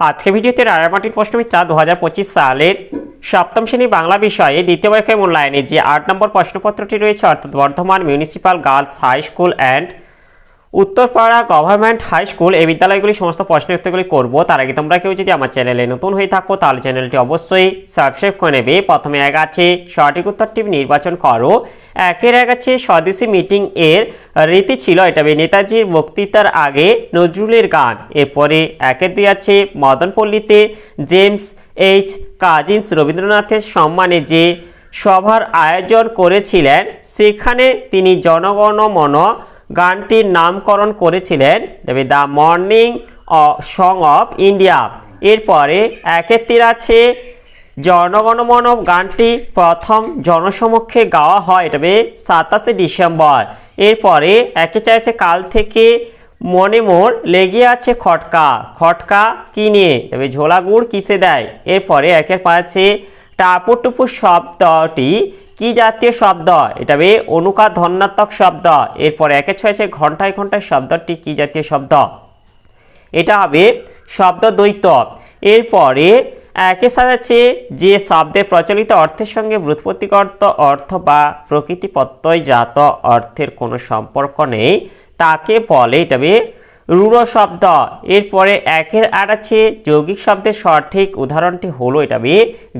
আজকে ভিডিওতে রায়ামাটির প্রশ্নবিদ্যা দু হাজার পঁচিশ সালের সপ্তম শ্রেণি বাংলা বিষয়ে দ্বিতীয় পরীক্ষায় মূল্যায়নে যে আট নম্বর প্রশ্নপত্রটি রয়েছে, অর্থাৎ Bardhaman municipal girls high school and Uttarpara government high school এই বিদ্যালয়গুলি সমস্ত প্রশ্ন উত্তরগুলি করব। তার আগে তোমরা কেউ যদি আমার চ্যানেলে নতুন হয়ে থাকো, তাহলে চ্যানেলটি অবশ্যই সাবস্ক্রাইব করে নেবে। প্রথমে এক আছে, সঠিক উত্তরটি নির্বাচন করো। একের এক আছে, স্বদেশী মিটিং এর রীতি ছিল এটা নেতাজির বক্তৃতার আগে নজরুলের গান। এরপরে একের দুই আছে, মদনপল্লীতে জেমস এইচ কাজিন্স রবীন্দ্রনাথের সম্মানে যে সভার আয়োজন করেছিলেন, সেখানে তিনি জনগণমন গানটির নামকরণ করেছিলেন the morning song of India এরপরে একের তীর আছে জনগণমন গানটি প্রথম জনসমক্ষে গাওয়া হয় হবে সাতাশে ডিসেম্বর। এরপরে একে চাইছে কাল থেকে মনে মোর লেগে আছে খটকা। খটকা কিনে তবে ঝোলা গুড় কিসে দেয়? এরপরে একের পাচ্ছে টাপু টুপু শব্দটি কি জাতীয় শব্দ? এটা হবে অনুকার ধন্যাত্মক শব্দ। এরপরে একে ছয়েছে ঘন্টায় ঘন্টায় শব্দটি কি জাতীয় শব্দ? এটা হবে শব্দ দ্বৈত এরপরে একে সাজাচ্ছে যে শব্দের প্রচলিত অর্থের সঙ্গে ব্যুৎপত্তিগত অর্থ বা প্রকৃতি প্রত্যয়জাত অর্থের কোনো সম্পর্ক নেই, তাকে বলে এটা রূঢ় শব্দ। এরপরে একের আর আছে, যৌগিক শব্দের সঠিক উদাহরণটি হলো এটা হবে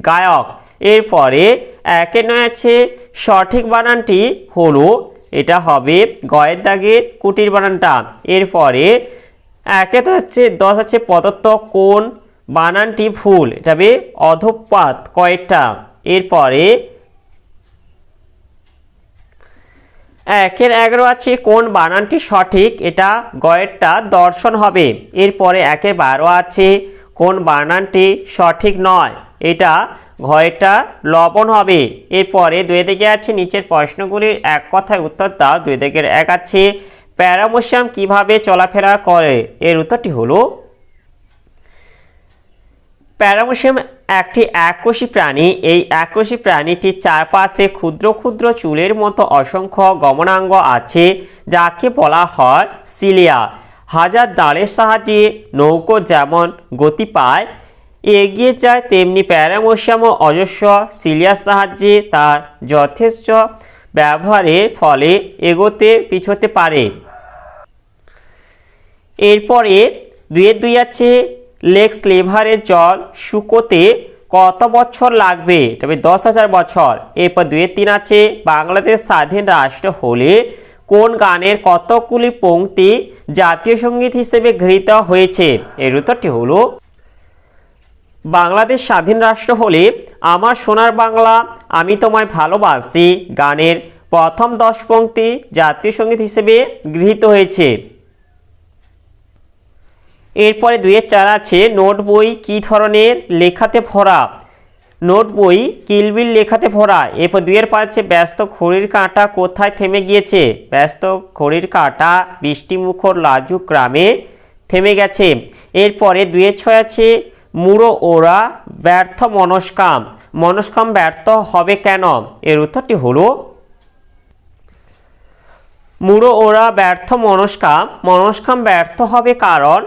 গায়ক। এরপরে একে নয় আছে, সঠিক বানানটি হলো, এটা হবে গয়ের দাগের কুটির বানানটা। এরপরে একে তো হচ্ছে দশ আছে পদত্ব কোন বানানটি ভুল, এটা হবে অধপাত, কয়েকটা। এরপরে একের এগারো আছে, কোন বানানটি সঠিক? এটা গয়েরটা দর্শন হবে। এরপরে একের বারো আছে, কোন বানানটি সঠিক নয়? এটা ঘয়েরটা লবণ হবে। এরপরে দুই দিকে আছে, নিচের প্রশ্নগুলির এক কথায় উত্তর দাও। দুই দিকের এক আছে, প্যারামোশিয়াম কীভাবে চলাফেরা করে? এর উত্তরটি হলো, প্যারামোশিয়াম একটি এককোষী প্রাণী। এই এককোষী প্রাণীটির চারপাশে ক্ষুদ্র ক্ষুদ্র চুলের মতো অসংখ্য গমনাঙ্গ আছে, যাকে বলা হয় সিলিয়া। হাজার দাঁড়ের সাহায্যে নৌকো যেমন গতি পায়, এগিয়ে যায়, তেমনি প্যারামোশিয়াম ও অজস্র। সিলিয়ার সাহায্যে তার যথেষ্ট ব্যবহারের ফলে এগোতে পিছোতে পারে। এরপরে দুয়ের দুই আছে লেক্স লেভারের জল শুকোতে কত বছর লাগবে? তবে দশ হাজার বছর। এরপর দুয়ের তিন আছে। বাংলাদেশ স্বাধীন রাষ্ট্র হলে কোন গানের কতগুলি পংক্তি জাতীয় সংগীত হিসেবে গৃহীত হয়েছে? এর উত্তরটি হলো, বাংলাদেশ স্বাধীন রাষ্ট্র হলে আমার সোনার বাংলা, আমি তোমায় ভালোবাসি, গানের প্রথম দশ পংক্তি জাতীয় সংগীত হিসেবে গৃহীত হয়েছে। এরপরে দুইয়ের চার আছে, নোট বই কী ধরনের লেখাতে ভরা? নোট বই কিলবিল লেখাতে ভরা। এরপর দুইয়ের আছে, ব্যস্ত ঘড়ির কাঁটা কোথায় থেমে গিয়েছে? ব্যস্ত ঘড়ির কাঁটা বৃষ্টিমুখর লাজুক গ্রামে থেমে গেছে। এরপরে দুইয়ের ছয় আছে, মুড়ো ওরা ব্যর্থ মনস্কাম। মনস্কাম ব্যর্থ হবে কেন? এর উত্তরটি হলো, মুড়ো ওরা ব্যর্থ মনস্কাম। মনস্কাম ব্যর্থ হবে কারণ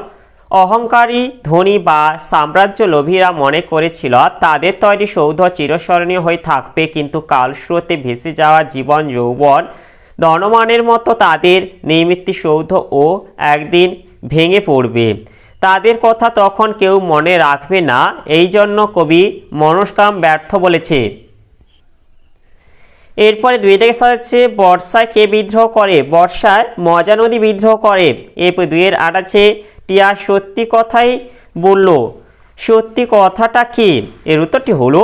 অহংকারী, ধনী বা সাম্রাজ্য লোভীরা মনে করেছিল, তাদের তৈরি সৌধ চিরস্মরণীয় হয়ে থাকবে, কিন্তু কালস্রোতে ভেসে যাওয়া জীবন যৌবন ধনমানের মতো তাদের নৈমিত্তিক সৌধ ও একদিন ভেঙে পড়বে। তাদের কথা তখন কেউ মনে রাখবে না, এই জন্য কবি মনস্কাম ব্যর্থ বলেছে। এরপরে দুই থেকে সাজাচ্ছে বর্ষায় কে বিদ্রোহ করে? বর্ষায় মজা নদী বিদ্রোহ করে। এরপর দুইয়ের আট আছে টিয়া সত্যি কথাই বলল, সত্যি কথাটা কি? এর উত্তরটি হলো,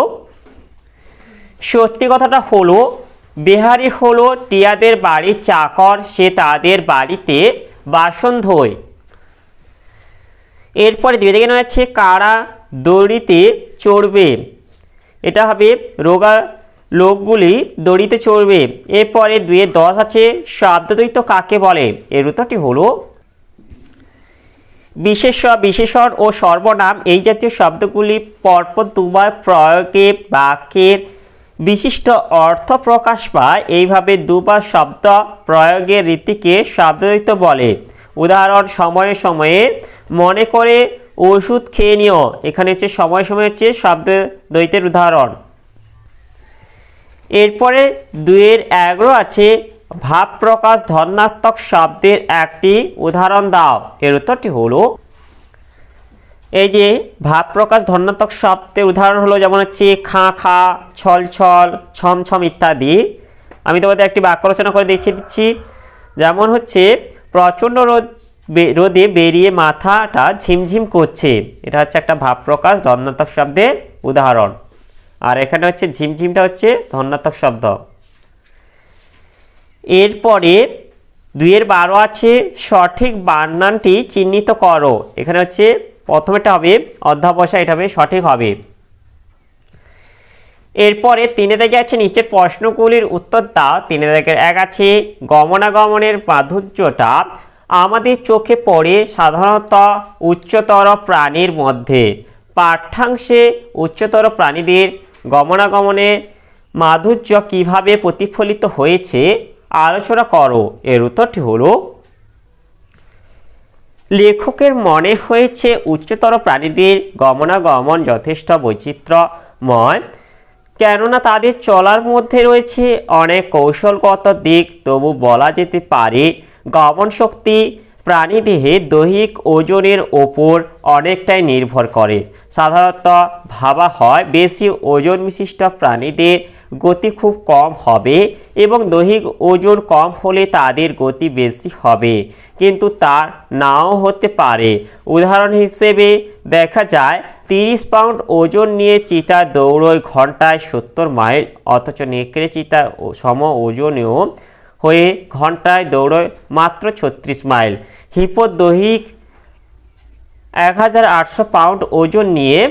সত্যি কথাটা হলো, বিহারি হলো টিয়াদের বাড়ির চাকর, সে তাদের বাড়িতে বাসন ধোয়। এরপরে দিকে আছে কারা দড়িতে চড়বে। এটা হবে রোগা লোকগুলি দড়িতে চড়বে। এরপরে দুয়ে দশ আছে, শব্দদ্বৈত কাকে বলে? এর উত্তরটি হলো বিশেষ বিশেষণ ও সর্বনাম এই জাতীয় শব্দগুলি পরপর দুবার প্রয়োগে বাক্যের বিশিষ্ট অর্থ প্রকাশ পায়। এইভাবে দুবার শব্দ প্রয়োগের রীতিকে শব্দদ্বৈত বলে। উদাহরণ, সময়ে সময়ে মনে করে ওষুধ খেয়ে নিও। এখানে হচ্ছে সময় সময় হচ্ছে শব্দ দ্বৈতের উদাহরণ। এরপরে দুইয়ের এগারো আছে ভাব প্রকাশ ধর্নাত্মক শব্দের একটি উদাহরণ দাও। এর উত্তরটি হলো, এই যে ভাব প্রকাশ ধর্নাত্মক শব্দের উদাহরণ হলো যেমন হচ্ছে খা খা, ছল ছল, ছম ছম ইত্যাদি। আমি তোমাদের একটি বাক্য রচনা করে দেখিয়ে দিচ্ছি। যেমন হচ্ছে, প্রচণ্ড রোদ রোদে বেরিয়ে মাথাটা ঝিমঝিম করছে। এটা হচ্ছে একটা ভাব প্রকাশ ধর্নাত্মক শব্দের উদাহরণ। আর এখানে হচ্ছে ঝিমঝিমটা হচ্ছে ধর্নাত্মক শব্দ। এরপরে দুইয়ের বারো আছে, সঠিক বানানটি চিহ্নিত করো। এখানে হচ্ছে প্রথমেটা হবে অধ্যাবসা এটা হবে, সঠিক হবে। এরপরে তিনে দাগে আছে নিচের প্রশ্নগুলির উত্তর দাও। তিনে দাগের এক আছে, গমনাগমনের মাধুর্যটা আমাদের চোখে পড়ে সাধারণত উচ্চতর প্রাণীর মধ্যে। পাঠ্যাংশে উচ্চতর প্রাণীদের গমনাগমনে মাধুর্য কীভাবে প্রতিফলিত হয়েছে আলোচনা করো। এর উত্তরটি হলো, লেখকের মনে হয়েছে উচ্চতর প্রাণীদের গমনাগমন যথেষ্ট বৈচিত্র্যময়, কেননা তাদের চলার মধ্যে রয়েছে অনেক কৌশলগত দিক। তবু বলা যেতে পারে গমন শক্তি প্রাণীদেহে দৈহিক ওজনের ওপর অনেকটাই নির্ভর করে। সাধারণত ভাবা হয়, বেশি ওজন বিশিষ্ট প্রাণীদের গতি খুব কম হবে এবং দৈহিক ওজন কম হলে তাদের গতি বেশি হবে। কিন্তু তার নাও হতে পারে। উদাহরণ হিসেবে দেখা যায়, তিরিশ পাউন্ড ওজন নিয়ে চিতা দৌড়য় ঘন্টায় সত্তর মাইল, অথচ নেকড়ে চিতা সম ওজনেও হয়ে ঘন্টায় দৌড়য় মাত্র ছত্রিশ মাইল। হিপো দৈহিক এক হাজার আটশো পাউন্ড ওজন নিয়ে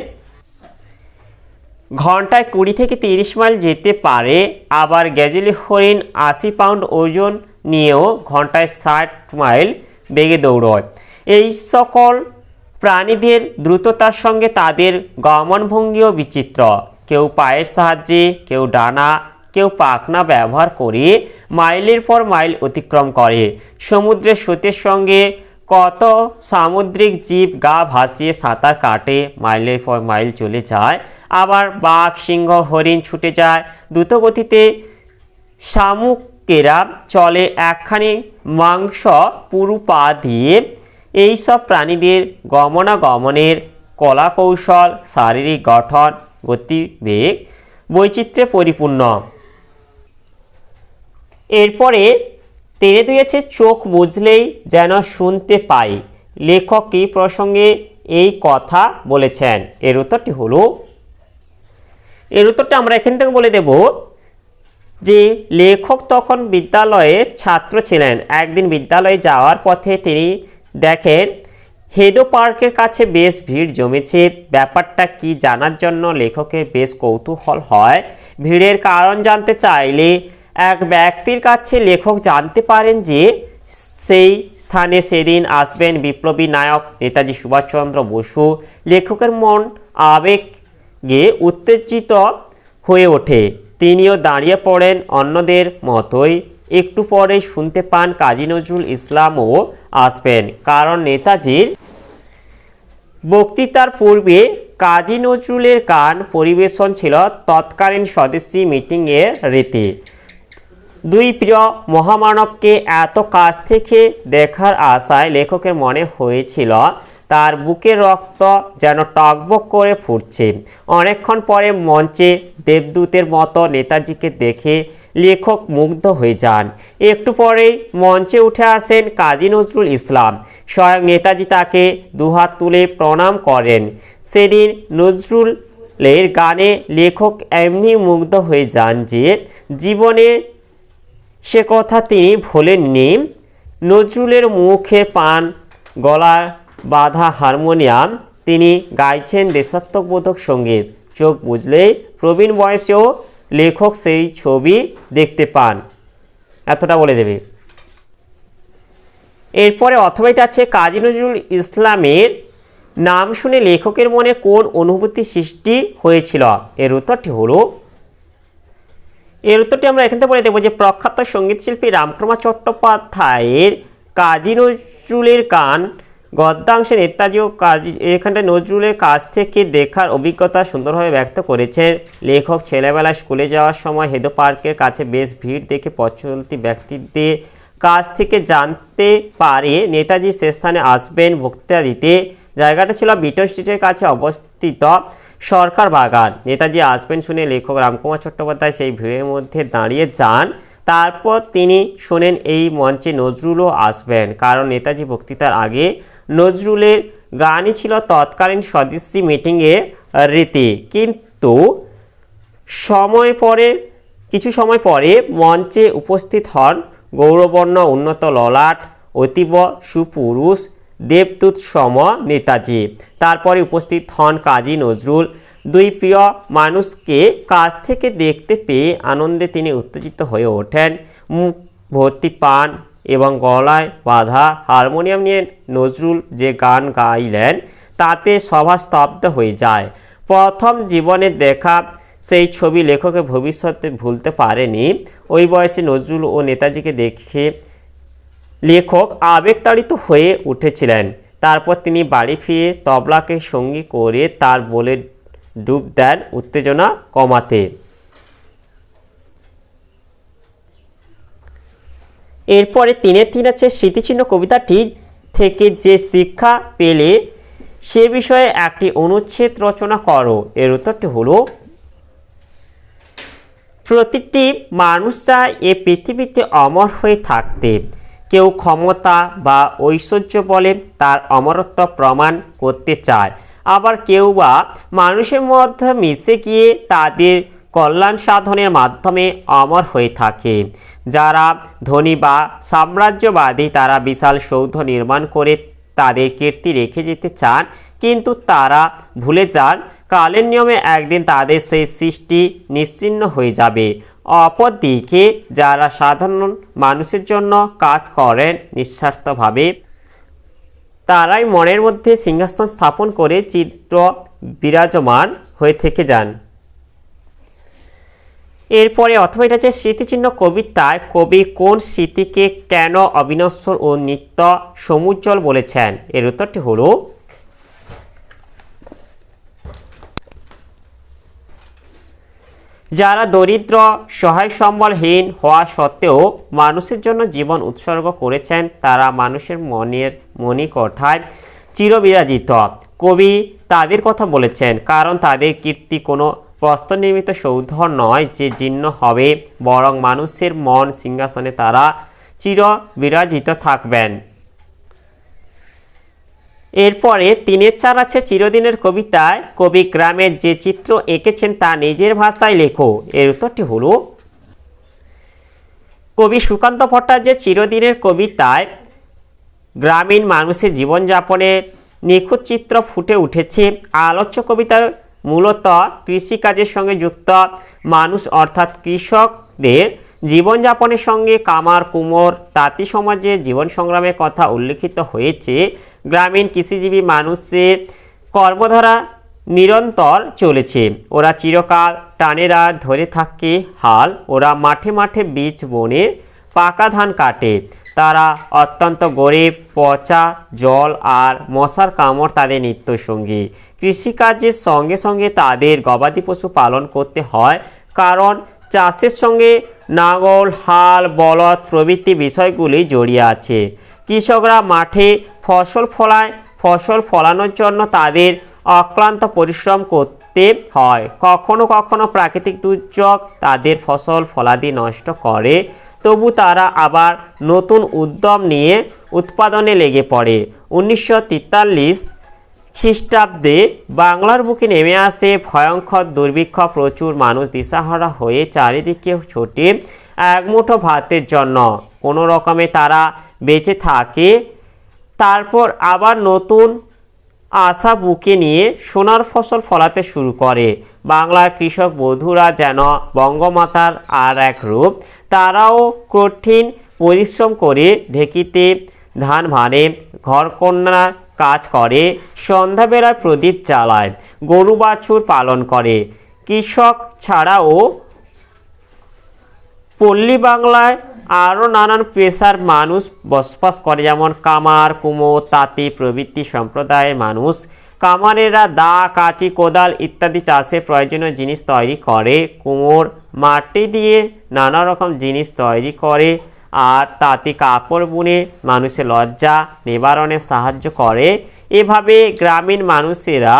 ঘন্টায় কুড়ি থেকে তিরিশ মাইল যেতে পারে। আবার গ্যাজেলি হরিণ আশি পাউন্ড ওজন নিয়েও ঘন্টায় ষাট মাইল বেগে দৌড়য়। এই সকল প্রাণীদের দ্রুততার সঙ্গে তাদের গমনভঙ্গিও বিচিত্র। কেউ পায়ের সাহায্যে, কেউ ডানা, কেউ পাখনা ব্যবহার করে মাইলের পর মাইল অতিক্রম করে। সমুদ্রের স্রোতের সঙ্গে কত সামুদ্রিক জীব গা ভাসিয়ে সাঁতার কাটে মাইলের পর মাইল চলে যায়, আবার বাঘ, সিংহ, হরিণ ছুটে যায়। দ্রুত গতিতে শামুকেরা চলে একখানি মাংস পুরু পা দিয়ে এই সব প্রাণীদের গমনাগমনের কলা কৌশল শারীরিক গঠন, গতিবেগ, বৈচিত্র্যে পরিপূর্ণ। এরপরে তেরে দিয়েছে, চোখ বুঝলেই যেন শুনতে পাই। লেখক কি প্রসঙ্গে এই কথা বলেছেন। এর উত্তরটি হলো, এর উত্তরটা আমরা এখান থেকে বলে দেব যে, লেখক তখন বিদ্যালয়ে ছাত্র ছিলেন। একদিন বিদ্যালয়ে যাওয়ার পথে তিনি দেখেন, হেদো পার্কের কাছে বেশ ভিড় জমেছে। ব্যাপারটা কি জানার জন্য লেখকের বেশ কৌতূহল হয়। ভিড়ের কারণ জানতে চাইলে এক ব্যক্তির কাছে লেখক জানতে পারেন যে সেই স্থানে সেদিন আসবেন বিপ্লবী নায়ক নেতাজি সুভাষচন্দ্র বসু। লেখকের মন আবেগে উত্তেজিত হয়ে ওঠে। তিনিও দাঁড়িয়ে পড়েন অন্যদের মতোই। একটু পরে শুনতে পান কাজী নজরুল ইসলামও আসবেন। কারণ নেতাজির বক্তৃতার পূর্বে কাজী নজরুলের গান পরিবেশন ছিল তৎকালীন স্বদেশী মিটিংয়ের রীতি। দুই প্রিয় মহামানবকে এত কাছ থেকে দেখার আশায় লেখকের মনে হয়েছিল, তার বুকের রক্ত যেন টকবক করে ফুটছে। অনেকক্ষণ পরে মঞ্চে দেবদূতের মতো নেতাজিকে দেখে লেখক মুগ্ধ হয়ে যান। একটু পরেই মঞ্চে উঠে আসেন কাজী নজরুল ইসলাম। স্বয়ং নেতাজি তাকে দুহাত তুলে প্রণাম করেন। সেদিন নজরুলের গানে লেখক এমনি মুগ্ধ হয়ে যান যে, জীবনে সে কথা তিনি ভোলেননি। নজরুলের মুখে পান, গলার বাঁধা হারমোনিয়াম তিনি গাইছেন দেশাত্মবোধক সংগীত। চোখ বুঝলেই প্রবীণ বয়সেও লেখক সেই ছবি দেখতে পান। এতটা বলে দেবে। এরপরে অথবাইটা আছে কাজী নজরুল ইসলামের নাম শুনে লেখকের মনে কোন অনুভূতি সৃষ্টি হয়েছিল। এর উত্তরটি হলো এর উত্তরটি আমরা এখান থেকে বলে দেবো যে প্রখ্যাত সঙ্গীতশিল্পী রামপ্রমা চট্টোপাধ্যায়ের কাজী নজরুলের গান গদ্যাংশে নেতাজি ও কাজ এখানটা নজরুলের কাছ থেকে দেখার অভিজ্ঞতা সুন্দরভাবে ব্যক্ত করেছেন। লেখক ছেলেবেলায় স্কুলে যাওয়ার সময় হেদো পার্কের কাছে বেশ ভিড় দেখে পথচলতি ব্যক্তিদের কাছ থেকে জানতে পারে নেতাজি সে স্থানে আসবেন বক্তৃতা দিতে। জায়গাটা ছিল বিটন স্ট্রিটের কাছে অবস্থিত। সরকার বাগান। নেতাজি আসবেন শুনে লেখক রামকুমার চট্টোপাধ্যায় সেই ভিড়ের মধ্যে দাঁড়িয়ে যান। তারপর তিনি শোনেন এই মঞ্চে নজরুলও আসবেন। কারণ নেতাজি বক্তৃতার আগে নজরুলের গানই ছিল তৎকালীন স্বদেশী মিটিংয়ে রীতি। কিন্তু সময় পরে, কিছু সময় পরে মঞ্চে উপস্থিত হন গৌরবর্ণ, উন্নত ললাট, অতীব সুপুরুষ দেবদূত সম নেতাজি। তারপরে উপস্থিত হন কাজী নজরুল। দুই প্রিয় মানুষকে কাছ থেকে দেখতে পেয়ে আনন্দে তিনি উত্তেজিত হয়ে ওঠেন। মুখ ভর্তি পান এবং গলায় বাঁধা হারমোনিয়াম নিয়ে নজরুল যে গান গাইলেন, তাতে সভা স্তব্ধ হয়ে যায়। প্রথম জীবনে দেখা সেই ছবি লেখকে ভবিষ্যতে ভুলতে পারেনি। ওই বয়সে নজরুল ও নেতাজিকে দেখে লেখক আবেগতাড়িত হয়ে উঠেছিলেন। তারপর তিনি বাড়ি ফিরে তবলাকে সঙ্গী করে তার বলে ডুব দেন উত্তেজনা কমাতে। এরপরে তিনের তিন আছে স্মৃতিচিহ্ন কবিতাটি থেকে যে শিক্ষা পেলে সে বিষয়ে একটি অনুচ্ছেদ রচনা করো। এর উত্তরটি হলো, প্রতিটি মানুষ চায় এ পৃথিবীতে অমর হয়ে থাকতে। কেউ ক্ষমতা বা ঐশ্বর্য বলে তার অমরত্ব প্রমাণ করতে চায়। আবার কেউ বা মানুষের মধ্যে মিশে গিয়ে তাদের কল্যাণ সাধনের মাধ্যমে অমর হয়ে থাকে। যারা ধনী বা সাম্রাজ্যবাদী, তারা বিশাল সৌধ নির্মাণ করে তাদের কীর্তি রেখে যেতে চান, কিন্তু তারা ভুলে যান। কালের নিয়মে একদিন তাদের সেই সৃষ্টি নিশ্চিন্ন হয়ে যাবে। অপরদিকে যারা সাধারণ মানুষের জন্য কাজ করেন নিঃস্বার্থভাবে, তারাই মনের মধ্যে সিংহাসন স্থাপন করে চিত্র বিরাজমান হয়ে থেকে যান। এরপরে অথবা এটা হচ্ছে স্মৃতিচিহ্ন কবিতায়, কবি কোন স্মৃতিকে কেন অবিনশ্বর ও নিত্য সমুজ্জ্বল বলেছেন? এর উত্তরটি হলো যারা দরিদ্র সহায় সম্বলহীন হওয়া সত্ত্বেও মানুষের জন্য জীবন উৎসর্গ করেছেন, তারা মানুষের মনের মণিকঠায় চিরবিরাজিত। কবি তাদের কথা বলেছেন, কারণ তাদের কীর্তি কোনো প্রস্তর নির্মিত সৌধ নয় যে জীর্ণ হবে, বরং মানুষের মন সিংহাসনে তারা চির বিরাজিত থাকবেন। এরপরে তিনের চার আছে চিরদিনের কবিতায়। কবি গ্রামের যে চিত্র এঁকেছেন তা নিজের ভাষায় লেখো। এর উত্তরটি হলো, কবি সুকান্ত ভট্টাচার্যের চিরদিনের কবিতায়, গ্রামীণ মানুষের জীবনযাপনের নিখুঁত চিত্র ফুটে উঠেছে। আলোচ্য কবিতায় মূলত কৃষিকাজের সঙ্গে যুক্ত। মানুষ অর্থাৎ কৃষকদের জীবনযাপনের সঙ্গে কামার, কুমোর, তাঁতি সমাজের জীবন সংগ্রামের কথা উল্লেখিত হয়েছে। গ্রামীণ কৃষিজীবী মানুষের কর্মধারা নিরন্তর চলেছে। ওরা চিরকাল টানেরা ধরে থাকে হাল। ওরা মাঠে মাঠে বীজ বনে পাকা ধান কাটে। তারা অত্যন্ত গরিব, পচা, জল আর মশার কামড় তাদের নিত্যসঙ্গী। কৃষিকাজের সঙ্গে সঙ্গে তাদের গবাদি পশু পালন করতে হয়। কারণ চাষের সঙ্গে নাঙল, হাল, বলদ প্রভৃতি বিষয়গুলি জড়িয়ে আছে। কৃষকরা মাঠে ফসল ফলায়, ফসল ফলানোর জন্য তাদের অক্লান্ত পরিশ্রম করতে হয়। কখনো কখনো প্রাকৃতিক দুর্যোগ তাদের ফসল ফলাদি নষ্ট করে, তবু তারা আবার নতুন উদ্যম নিয়ে উৎপাদনে লেগে পড়ে। উনিশশো তেতাল্লিশ খ্রিস্টাব্দে বাংলার বুকে নেমে আসে ভয়ঙ্কর দুর্ভিক্ষ, প্রচুর মানুষ দিশাহারা হয়ে চারিদিকে ছোটে একমুঠো ভাতের জন্য। কোনো রকমে তারা বেঁচে থাকে। তারপর আবার নতুন আশা বুকে নিয়ে সোনার ফসল ফলাতে শুরু করে। বাংলার কৃষক বধূরা যেন বঙ্গমাতার আর এক রূপ, তারাও কঠিন পরিশ্রম করে ঢেকিতে ধান ভানে ঘরকন্যার কাজ করে, সন্ধ্যাবেলায় প্রদীপ জ্বালায়, গরু বাছুর পালন করে। কৃষক ছাড়াও পল্লী বাংলায় আরও নানান পেশার মানুষ বসবাস করে, যেমন কামার, কুমোর, তাঁতি, প্রভৃতি সম্প্রদায়ের মানুষ। কামারেরা দা, কাঁচি, কোদাল ইত্যাদি চাষে প্রয়োজনীয় জিনিস তৈরি করে। কুমোর মাটি দিয়ে নানা রকম জিনিস তৈরি করে আর তাঁতি কাপড় বুনে মানুষের লজ্জা নিবারণে সাহায্য করে। এভাবে গ্রামীণ মানুষেরা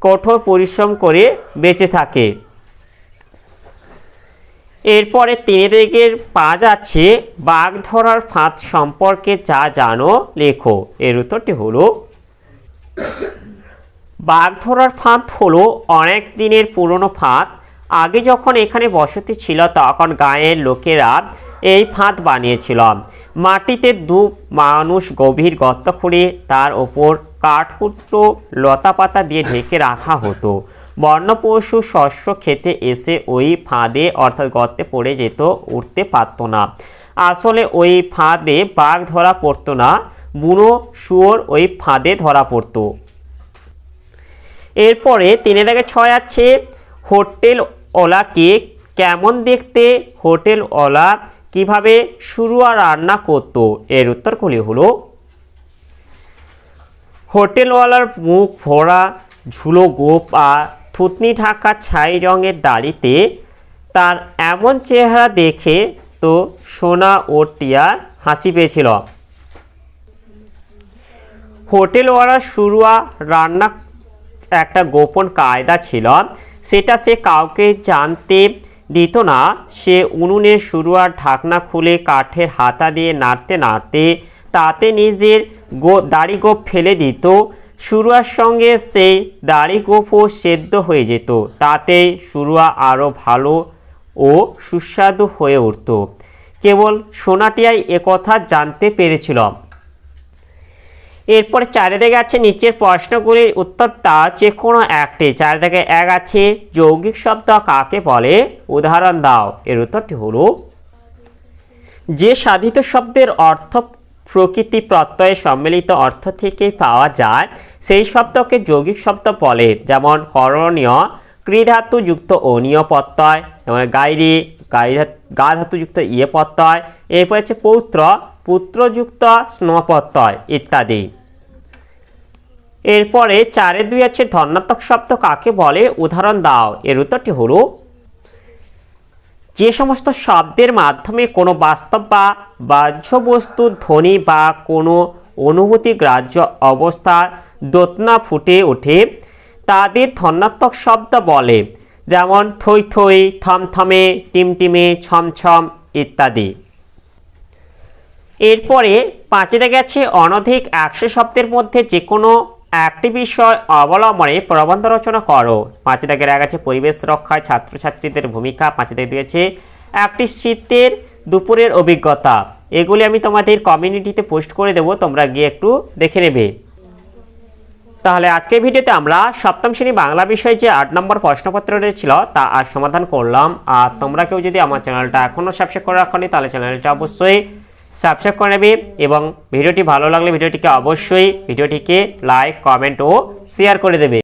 কঠোর পরিশ্রম করে বেঁচে থাকে। এরপরে তিনে দিকের পা যাচ্ছে, বাঘ ধরার ফাঁদ সম্পর্কে যা জানো লেখো। এর উত্তরটি হলো, বাঘ ধরার ফাঁদ হলো অনেক দিনের পুরনো ফাঁদ। আগে যখন এখানে বসতি ছিল, তখন গায়ের লোকেরা এই ফাঁদ বানিয়েছিল। মাটিতে দু মানুষ গভীর গর্ত খুঁড়ে তার ওপর কাঠকুটো লতা পাতা দিয়ে ঢেকে রাখা হতো। বন্য পশু শস্য খেতে এসে ওই ফাঁদে অর্থাৎ গর্তে পড়ে যেত উঠতে পারতো না। আসলে ওই ফাঁদে বাঘ ধরা পড়তো না, বুনো শুয়োর ওই ফাঁদে ধরা পড়তো। এরপরে তিনের আগে ছয় আছে, হোটেল ওলাকে কেমন দেখতে, হোটেল ওলা কীভাবে শুরু আর রান্না করতো, এর উত্তরগুলি হলো হোটেলওয়ালার মুখ ভরা, ঝুলো গোপ আর থুতনি ঢাকা ছাই রঙের দাড়িতে তার এমন চেহারা দেখে তো সোনা ও টিয়া হাসি পেয়েছিল। হোটেলওয়ালা শুরুয়া রান্না একটা গোপন কায়দা ছিল, সেটা সে কাউকে জানতে দিত না। সে উনুনের শুরুয়ার ঢাকনা খুলে কাঠের হাতা দিয়ে নাড়তে নাড়তে তাতে নিজের গো, দাড়ি গোপ ফেলে দিত। শুরুয়ার সঙ্গে সেই দাড়ি গোপও সেদ্ধ হয়ে যেত। তাতে শুরুয়া আরও ভালো ও সুস্বাদু হয়ে উঠত। কেবল সোনাটিয়াই একথা জানতে পেরেছিল। এরপরে চারিদিকে আছে নিচের প্রশ্নগুলির উত্তরটা যে কোনো একটি। চারিদিকে এক আছে, যৌগিক শব্দ কাকে বলে? উদাহরণ দাও। এর উত্তরটি হলো, যে সাধিত শব্দের অর্থ প্রকৃতি প্রত্যয়ে সম্মিলিত অর্থ থেকে পাওয়া যায় সেই শব্দকে যৌগিক শব্দ বলে, যেমন করণীয় ক্রীধাতুযুক্ত অনীয় প্রত্যয় যেমন গাইরি গাই গা ধাতুযুক্ত ইয়ে প্রত্যয় এরপর হচ্ছে পৌত্র, পুত্রযুক্ত স্ন প্রত্যয় ইত্যাদি। এরপরে চারে দুই আছে ধর্ণাত্মক শব্দ কাকে বলে? উদাহরণ দাও। এর উত্তরটি হলো, যে সমস্ত শব্দের মাধ্যমে কোনো বাস্তব বা বাহ্য বস্তুর ধ্বনি বা কোনো অনুভূতি গ্রাহ্য অবস্থার দোতনা ফুটে ওঠে। তাদের ধন্যাত্মক শব্দ বলে, যেমন থই থই, থমথমে, টিমটিমে, ছমছম ইত্যাদি। এরপরে পাঁচেতে গেছে অনধিক একশো শব্দের মধ্যে যে কোনো একটি বিষয় অবলম্বনে প্রবন্ধ রচনা করো। পাঁচে দাগের আছে পরিবেশ রক্ষায় ছাত্রছাত্রীদের ভূমিকা। পাঁচে দিয়েছে একটি শীতের দুপুরের অভিজ্ঞতা। এগুলি আমি তোমাদের কমিউনিটিতে পোস্ট করে দেবো, তোমরা গিয়ে একটু দেখে নেবে। তাহলে আজকে ভিডিওতে আমরা সপ্তম শ্রেণি বাংলা বিষয়ে যে আট নম্বর প্রশ্নপত্র ছিল তা আজ সমাধান করলাম। আর তোমরা কেউ যদি আমার চ্যানেলটা এখনও সাবস্ক্রাইব করে রাখনি, তাহলে চ্যানেলটা অবশ্যই সাবস্ক্রাইব করে নেবে এবং ভিডিওটি ভালো লাগলে ভিডিওটিকে অবশ্যই, ভিডিওটিকে লাইক কমেন্ট ও শেয়ার করে দেবে।